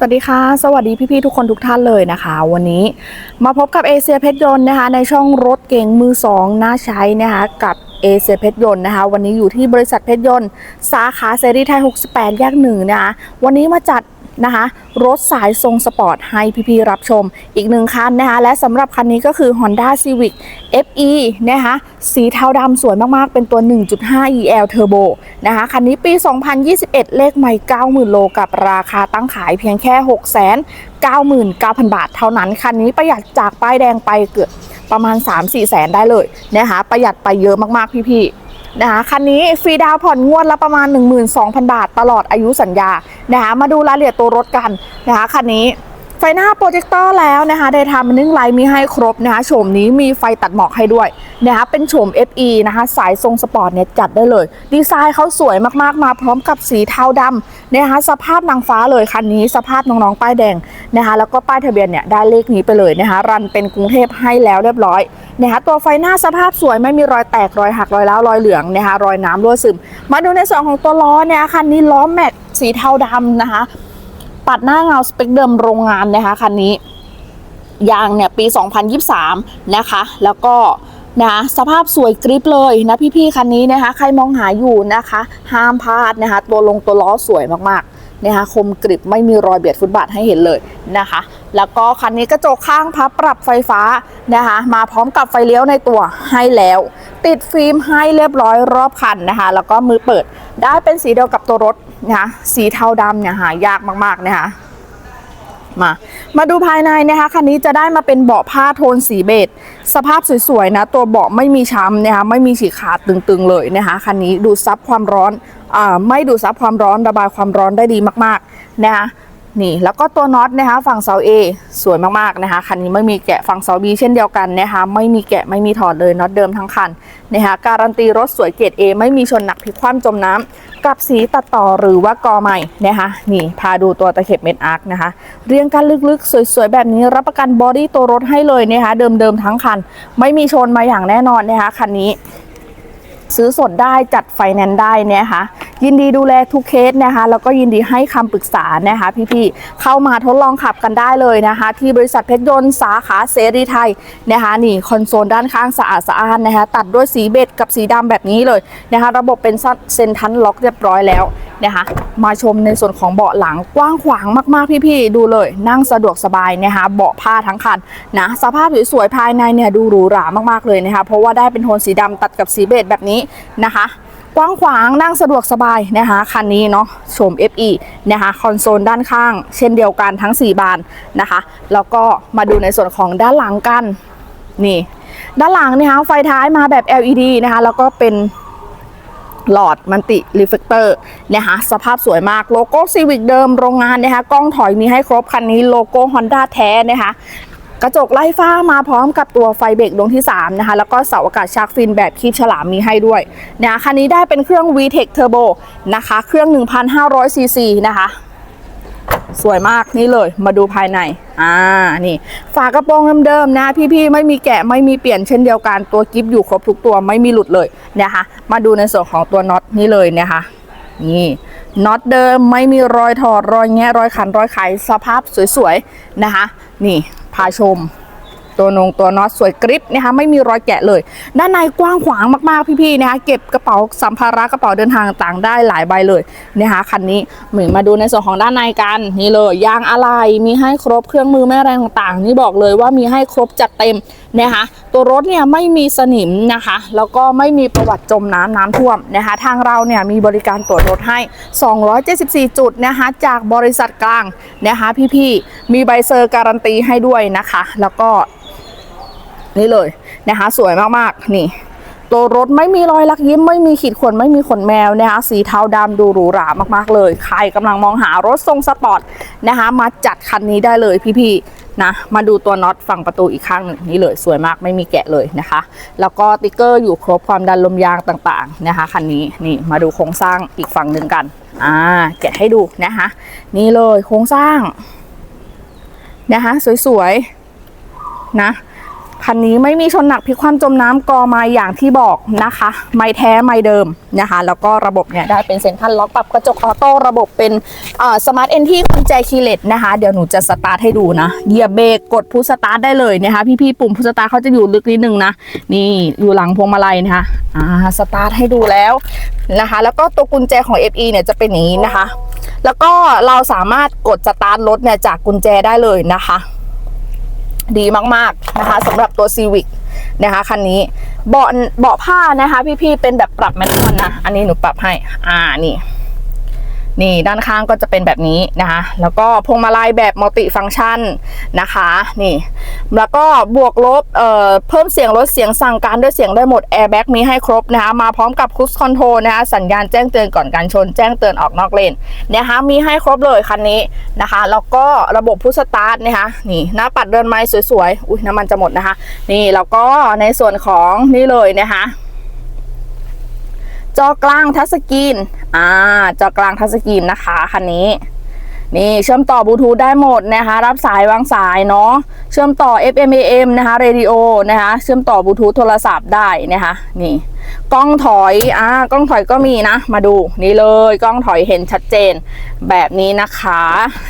สวัสดีค่ะ สวัสดีพี่ๆทุกคนทุกท่านเลยนะคะ วันนี้มาพบกับเอเชียเพชรยนต์นะคะ ในช่องรถเก่งมือสองน่าใช้นะคะกับเอเชียเพชรยนต์นะคะ วันนี้อยู่ที่บริษัทเพชรยนต์ สาขาเซรีไทย 68 แยกหนึ่งนะคะ วันนี้มาจัด นะคะรถสายทรงสปอร์ตให้พี่ๆรับชมอีกหนึ่งคันนะคะและสำหรับคันนี้ก็คือ Honda Civic FE นะคะสีเทาดำสวยมากๆ เป็นตัว 1.5 EL Turbo นะคะคันนี้ปี 2021 เลขใหม่ 90,000 โลกับราคาตั้งขายเพียงแค่699,000 บาทเท่านั้น คันนี้ประหยัดจากป้ายแดงไปเกือบประมาณ 3-4 แสนได้เลยนะคะประหยัดไปเยอะมากๆพี่ๆ นะคะคันนี้ฟรีดาวผ่อนงวดละประมาณ 12,000 บาท ตลอดอายุสัญญานะคะมาดูรายละเอียดตัวรถกันนะคะคันนี้ ไฟหน้าโปรเจคเตอร์แล้วนะคะได้ทำนึ่งไลท์มีให้ครบนะคะโฉมนี้มีไฟตัดหมอกให้ด้วยนะคะเป็นโฉม FE นะคะสายทรงสปอร์ตเนี่ยจัดได้เลย ดีไซน์เขาสวยมากๆ มาพร้อมกับสีเทาดำนะคะสภาพนางฟ้าเลยคันนี้สภาพน้องๆ ป้ายแดงนะคะแล้วก็ป้ายทะเบียนเนี่ยได้เลขนี้ไปเลยนะคะรันเป็นกรุงเทพให้แล้วเรียบร้อยนะคะตัวไฟหน้าสภาพสวยไม่มีรอยแตกรอยหักรอยร้าวรอยเหลืองนะคะรอยน้ำรั่วซึม มาดูในส่วนของตัวล้อเนี่ยคันนี้ล้อแม็กสีเทาดำนะคะ ปัดหน้าเงาสเปคเดิมโรงงานนะคะคันนี้ยางเนี่ยปี 2023 นะคะ แล้วก็นะสภาพสวยกริปเลยนะพี่ๆคันนี้นะคะ ใครมองหาอยู่นะคะ ห้ามพลาดนะคะ ตัวลงตัวล้อสวยมากๆนะคะคมกริบไม่มีรอยเบียดฟุตบาทให้เห็นเลยนะคะ แล้วก็คันนี้กระจกข้างพับปรับไฟฟ้านะคะ มาพร้อมกับไฟเลี้ยวในตัวให้แล้ว ติดฟิล์มให้เรียบร้อยรอบคันนะคะ แล้วก็มือเปิดได้เป็นสีเดียวกับตัวรถนะคะสีเทาดำเนี่ยหายากมากๆนะคะมามาดูภายในนะคะคันนี้จะได้มาเป็นเบาะผ้าโทนสีเบจสภาพสวยๆนะ ตัวเบาะไม่มีช้ำนะคะไม่มีฉีกขาดตึงๆเลยนะคะคันนี้ดูดซับความร้อนอ่าไม่ดูดซับความร้อนระบายความร้อนได้ดีมากๆนะคะ นี่แล้วก็ตัวน็อตนะคะ ฝั่งเสา A สวยมากๆนะคะคันนี้ไม่มีแกะฝั่งเสา B เช่นเดียวกันนะคะไม่มีแกะไม่มีถอดเลยน็อตเดิมทั้งคันนะคะการันตีรถสวยเกรด A ไม่มีชนหนักพลิกคว่ำจมน้ำกับสีตัดต่อหรือว่ากอใหม่นะคะนี่พาดูตัวตะเข็บเม็ดอาร์คนะคะเรียงกันลึกๆ สวยๆ แบบนี้รับประกันบอดี้ตัวรถให้เลยนะคะเดิมๆทั้งคัน ไม่มีชนมาอย่างแน่นอนนะคะคันนี้ ซื้อสดได้จัดไฟแนนซ์ได้นะคะ ยินดีดูแลทุกเคสนะคะ แล้วก็ยินดีให้คำปรึกษานะคะ พี่ๆ เข้ามาทดลองขับกันได้เลยนะคะ ที่บริษัทเพชรยนต์สาขาเสรีไทยนะคะนี่คอนโซลด้านข้างสะอาดสะอ้านนะคะ ตัดด้วยสีเบจกับสีดำแบบนี้เลยนะคะ ระบบเป็นเซนทันล็อกเรียบร้อยแล้วนะคะมาชมในส่วนของเบาะหลังกว้างขวางมาก ๆ พี่ๆ ดูเลย นั่งสะดวกสบายนะคะเบาะผ้าทั้งคันนะสภาพสวยๆภายในเนี่ยดูหรูหรามากๆเลยนะคะเพราะว่าได้เป็นโทนสีดำตัดกับสีเบจแบบนี้นะคะ กว้างขวางนั่งสะดวกสบายนะคะคันนี้เนาะโฉม FE นะคะคอนโซลด้านข้าง เช่นเดียวกันทั้ง 4 บานนะคะแล้วก็มาดูในส่วนของด้านหลังกันนี่ด้านหลังนะคะไฟท้ายมาแบบ LED นะคะแล้วก็เป็นหลอดมันติรีเฟกเตอร์นะคะสภาพสวยมากโลโก้ซีวิกเดิมโรงงานนะคะกล้องถอยมีให้ครบคันนี้โลโก้ Honda แท้นะคะ กระจกไล่ฟ้ามาพร้อมกับตัวไฟเบรกดวงที่ 3 นะคะ แล้วก็เสาอากาศชาร์กฟินแบบคีบฉลามมีให้ด้วยนะคะคันนี้ได้เป็นเครื่อง VTEC Turbo นะคะ เครื่อง 1,500 ซีซีนะคะ สวยมากนี่เลยมาดูภายในอ่านี่ ฝากระโปรงเดิมๆนะ พี่ๆ ไม่มีแกะไม่มีเปลี่ยนเช่นเดียวกันตัวกิฟอยู่ครบทุกตัวไม่มีหลุดเลยนะคะ มาดูในส่วนของตัวน็อตนี่เลยนะคะนี่น็อตเดิมไม่มีรอยถอดรอยแงะรอยขันรอยไขสภาพสวยๆนะคะ นี่ พาชม ตัวนงตัวน็อตสวยกริปนะคะไม่มีรอยแกะเลย ด้านในกว้างขวางมากๆพี่ๆนะคะเก็บกระเป๋าสัมภาระกระเป๋าเดินทางต่างได้หลายใบเลยนะคะคันนี้เหมือนมาดูในส่วนของด้านในกันนี่เลยยางอะไรมีให้ครบเครื่องมือแม่แรงต่างๆนี่บอกเลยว่ามีให้ครบจัดเต็มนะคะตัวรถเนี่ยไม่มีสนิมนะคะ แล้วก็ไม่มีประวัติจมน้ำน้ำท่วมนะคะ ทางเราเนี่ยมีบริการตรวจรถให้ 274 จุดนะคะ จากบริษัทกลางนะคะพี่ๆ มีใบเซอร์การันตีให้ด้วยนะคะ แล้วก็นี่เลยนะคะ สวยมากๆ นี่ตัวรถไม่มีรอยลักยิ้มไม่มีขีดข่วนไม่มีขนแมวนะคะสีเทาดำดูหรูหรามากๆเลย ใครกำลังมองหารถทรงสปอร์ตนะคะมาจัดคันนี้ได้เลยพี่ๆ นะมาดูตัวน็อตฝั่งประตูอีกข้างหนึ่งนี่เลยสวยมากไม่มีแกะเลยนะคะ แล้วก็ติ๊กเกอร์อยู่ครบความดันลมยางต่างๆนะคะคันนี้นี่มาดูโครงสร้างอีกฝั่งหนึ่งกันอ่าแกะให้ดูนะคะ นี่เลยโครงสร้างนะคะสวยๆนะ คันนี้ไม่มีชนหนักพลิกความจมน้ำกอมาอย่างที่บอกนะคะ ไม่แท้ไม่เดิมนะคะ แล้วก็ระบบเนี่ยได้เป็นเซ็นทรัลล็อกปรับกระจกออโต้ระบบเป็นสมาร์ทเอนที่กุญแจคีเลสนะคะ เดี๋ยวหนูจะสตาร์ทให้ดูนะเหยียบเบรกกดพุชสตาร์ทได้เลยนะคะ พี่ๆปุ่มพุชสตาร์ทเขาจะอยู่ลึกนิดนึงนะ นี่อยู่หลังพวงมาลัยนะคะอ่าสตาร์ทให้ดูแล้วนะคะ แล้วก็ตัวกุญแจของ FE เนี่ยจะเป็นอย่างนี้นะคะ แล้วก็เราสามารถกดสตาร์ทรถเนี่ยจากกุญแจได้เลยนะคะ ดีมากๆนะคะสำหรับตัว Civic นะคะคันนี้เบาะเบาะผ้านะคะ พี่ๆเป็นแบบปรับแมนนวลนะ อันนี้หนูปรับให้ อ่านี่ นี่ด้านข้างก็จะเป็นแบบนี้นะคะ แล้วก็พวงมาลัยแบบมัลติฟังก์ชันนะคะ นี่ แล้วก็บวกลบเอ่อเพิ่มเสียงลดเสียงสั่งการด้วยเสียงได้หมดแอร์แบ็กมีให้ครบนะคะ มาพร้อมกับค u สคอนโทรนะคะสัญญาณแจ้งเตือนก่อนการชน แจ้งเตือนออกนอกเลนนะคะ มีให้ครบเลยคันนี้นะคะ แล้วก็ระบบพุชสตาร์ทนะคะ นี่หน้าปัดเดินไม้สวยๆ อุ้ยน้ำมันจะหมดนะคะ นี่แล้วก็ในส่วนของนี่เลยนะคะ จอกลางทัชสกรีนอ่าจอกลางทัชสกรีนนะคะคันนี้ นี่เชื่อมต่อบลูทูธได้หมดนะคะ รับสายวางสายเนาะเชื่อมต่อ FM AM นะคะเรดิโอนะคะเชื่อมต่อบลูทูธโทรศัพท์ได้นะคะนี่กล้องถอยอ่ากล้องถอยก็มีนะ มาดูนี่เลยกล้องถอยเห็นชัดเจนแบบนี้นะคะ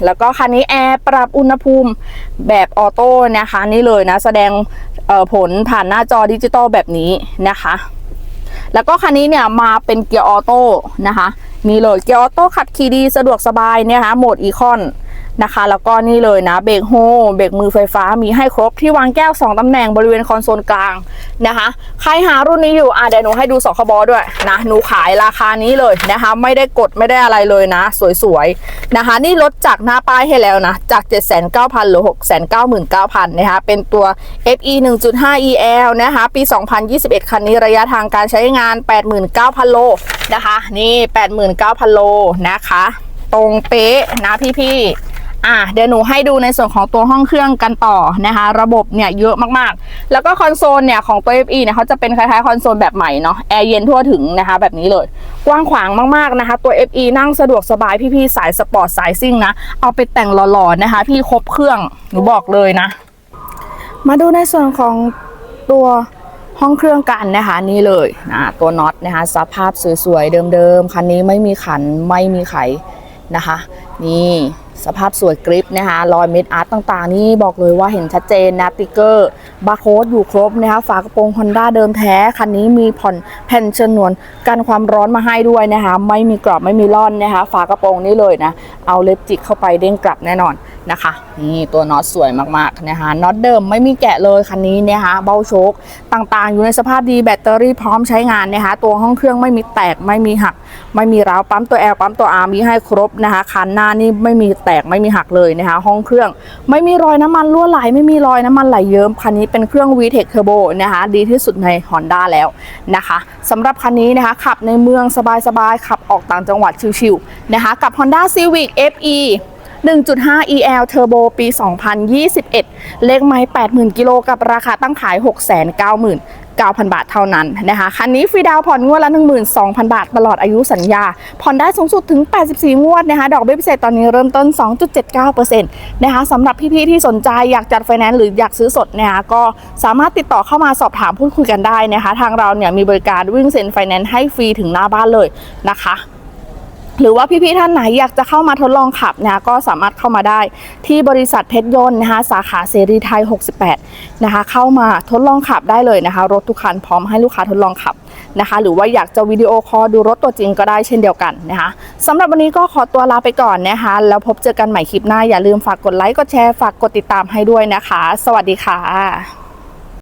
แล้วก็คันนี้แอร์ปรับอุณหภูมิแบบออโต้นะคะนี่เลยนะแสดงผลผ่านหน้าจอดิจิตอลแบบนี้นะคะ แล้วก็คันนี้เนี่ยมาเป็นเกียร์ออโต้นะคะ นี่เลยเกียร์ออโต้ขับขี่ดีสะดวกสบายเนี่ยคะโหมดอีคอน นะคะ แล้วก็นี่เลยนะเบรกโฮเบรกมือไฟฟ้ามีให้ครบที่วางแก้ว 2 ตำแหน่งบริเวณคอนโซลกลางนะคะ ใครหารุ่นนี้อยู่อะเดี๋ยวหนูให้ดูสคบด้วยนะหนูขายราคานี้เลยนะคะ ไม่ได้กดไม่ได้อะไรเลยนะ สวยๆนะคะ นี่ลดจากหน้าป้ายให้แล้วนะ จาก 7,900หรือ 699,000นะคะเป็นตัว FE 1.5 EL นะคะปี 2021 คันนี้ระยะทางการใช้งาน 89,000 โลนะคะ นี่ 89,000 โลนะคะ ตรงเป๊ะนะพี่ๆ อะเดี๋ยวหนูให้ดูในส่วนของตัวห้องเครื่องกันต่อนะคะ ระบบเนี่ยเยอะมากๆ แล้วก็คอนโซลเนี่ยของตัว FE เนี่ยเขาจะเป็นคล้ายๆคอนโซลแบบใหม่เนาะแอร์เย็นทั่วถึงนะคะ แบบนี้เลย กว้างขวางมากๆนะคะ ตัว FE นั่งสะดวกสบายพี่ๆสายสปอร์ตสายซิ่งนะ เอาไปแต่งหล่อๆนะคะ พี่ครบเครื่องหนูบอกเลยนะ มาดูในส่วนของตัวห้องเครื่องกันนะคะนี่เลยนะตัวน็อตนะคะสภาพสวยๆเดิมๆคันนี้ไม่มีขันไม่มีไขนะคะ นี่ สภาพสวยกริปนะคะรอยเม็ดอาร์ตต่างๆ นี่บอกเลยว่าเห็นชัดเจนนะติ๊กเกอร์บาร์โค้ดอยู่ครบนะคะฝากระโปรงฮอนด้าเดิมแท้ คันนี้มีผ่อนแผ่นชนวนกันความร้อนมาให้ด้วยนะคะ ไม่มีกรอบไม่มีร่อนนะคะ ฝากระโปรงนี่เลยนะ เอาเล็บจิกเข้าไปเด้งกลับแน่นอน นะคะ นี่ตัวน็อตสวยมากๆนะคะน็อตเดิมไม่มีแกะเลยคันนี้นะคะเบ้าโชคต่างๆ อยู่ในสภาพดีแบตเตอรี่พร้อมใช้งานนะคะตัวห้องเครื่องไม่มีแตกไม่มีหัก ไม่มีร้าวปั๊มตัว L ปั๊มตัว R มีให้ครบนะคะคันหน้านี่ไม่มีแตกไม่มีหักเลยนะคะห้องเครื่องไม่มีรอยน้ำมันรั่วไหลไม่มีรอยน้ำมันไหลเยิ้มคันนี้เป็นเครื่อง VTEC Turbo นะคะดีที่สุดใน Honda แล้วนะคะสำหรับคันนี้นะคะขับในเมืองสบายๆขับออกต่างจังหวัดชิวๆนะคะกับ Honda Civic FE 1.5 EL Turbo ปี 2021 เลขไม้ 80,000 กิโลกับราคาตั้งขาย 690,000 9,000 บาทเท่านั้นนะคะ คันนี้ฟรีดาวผ่อนงวดละ 12,000 บาท ตลอดอายุสัญญา ผ่อนได้สูงสุดถึง 84 งวดนะคะ ดอกเบี้ยพิเศษตอนนี้เริ่มต้น 2.79%นะคะสำหรับพี่ๆที่สนใจอยากจัดไฟแนนซ์หรืออยากซื้อสดนะคะก็สามารถติดต่อเข้ามาสอบถามพูดคุยกันได้นะคะ ทางเราเนี่ยมีบริการวิ่งเซ็นไฟแนนซ์ให้ฟรีถึงหน้าบ้านเลยนะคะ หรือว่าพี่ๆท่านไหนอยากจะเข้ามาทดลองขับนะก็สามารถเข้ามาได้ที่บริษัทเพชรยนต์นะคะสาขาเสรีไทย 68 นะคะ เข้ามาทดลองขับได้เลยนะคะ รถทุกคันพร้อมให้ลูกค้าทดลองขับนะคะ หรือว่าอยากจะวิดีโอคอลดูรถตัวจริงก็ได้เช่นเดียวกันนะคะสำหรับวันนี้ก็ขอตัวลาไปก่อนนะคะ แล้วพบเจอกันใหม่คลิปหน้าอย่าลืมฝากกดไลค์กดแชร์ฝากกดติดตามให้ด้วยนะคะ สวัสดีค่ะ